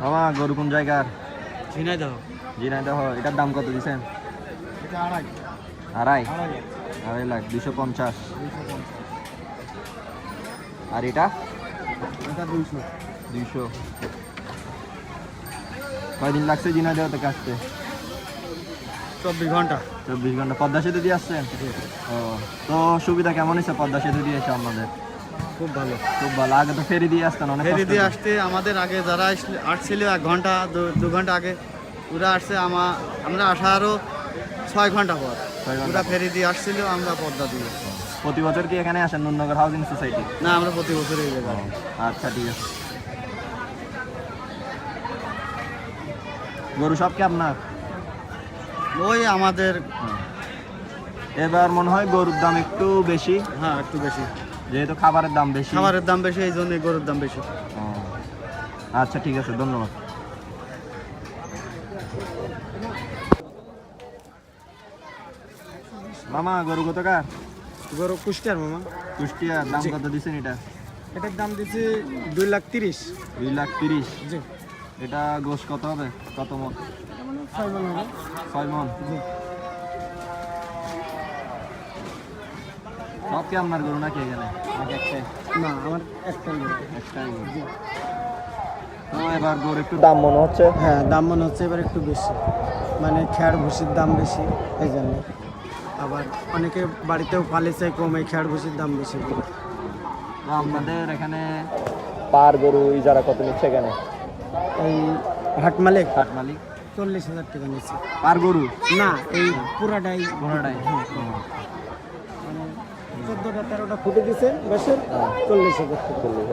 মামা গরু কোন জায়গার? ঝিনাইদহ। ঝিনাইদহ এটার দাম কত দিছেন? আড়াই। আড়াই? লাখ। দুশো পঞ্চাশ। আর এটা? এটা দুইশো। দুইশো। কয়দিন লাগছে ঝিনাইদহ থেকে আসতে? চব্বিশ ঘণ্টা। চব্বিশ ঘণ্টা। পদ্মা সেতু দিয়ে আসছেন? ও তো সুবিধা কেমন হয়েছে পদ্মা সেতু দিয়ে এসে আমাদের খুব ভালো। খুব ভালো। আগে তো ফেরি দিয়ে আসতেন অনেক ফেরি দিয়ে আসতে আমাদের আগে যারা আসছিল এক ঘণ্টা দু- ঘণ্টা আগে ওরা আসছে আমা আমরা আসারও ছয় ঘণ্টা পর। ওরা ফেরি দিয়ে আসছিল আমরা পদ্মা দিয়ে। প্রতি বছর কি এখানে আসেন নুননগর হাউজিং সোসাইটি না আমরা প্রতি বছর এই জায়গায় আচ্ছা ঠিক আছে। গরু সব কি আপনার? ওই আমাদের এবার মনে হয় গরুর দাম একটু বেশি। হ্যাঁ একটু বেশি। যেহেতু খাবারের দাম বেশি। খাবারের দাম বেশি এই জন্য গরুর দাম বেশি। আচ্ছা ঠিক আছে ধন্যবাদ। মামা গরু কত কার গরু কুষ্টিয়ার মামা। কুষ্টিয়ার দাম। কত দিচ্ছেন এটা? এটার দাম দিচ্ছি দুই লাখ তিরিশ। দুই লাখ তিরিশ? জি। এটা গোশ কত হবে? কত মন? ছয় মন হবে। ছয় মন? জি। সব কি আপনার গরু নাকি এখানে? নাকি একটাই না আমার একটাই গরু। একটাই গরু। এবার গরু একটু দাম মনে হচ্ছে? হ্যাঁ দাম মনে হচ্ছে এবার একটু বেশি। মানে খেয়ার ভুসির দাম বেশি এই জন্য। আবার অনেকে বাড়িতেও পালিছে কমে খেয়ার ভুসির দাম বেশি তো আপনাদের এখানে পার গরু যারা কত নিচ্ছে এখানে? এই হাট মালিক? হাট মালিক। চল্লিশ হাজার টাকা নিচ্ছে। পার গরু? না এই পুরাটাই কোনোটাই মানে চোদ্দোটা তেরোটা ফুটে দিছে বেশের চল্লিশ হাজার চল্লিশ।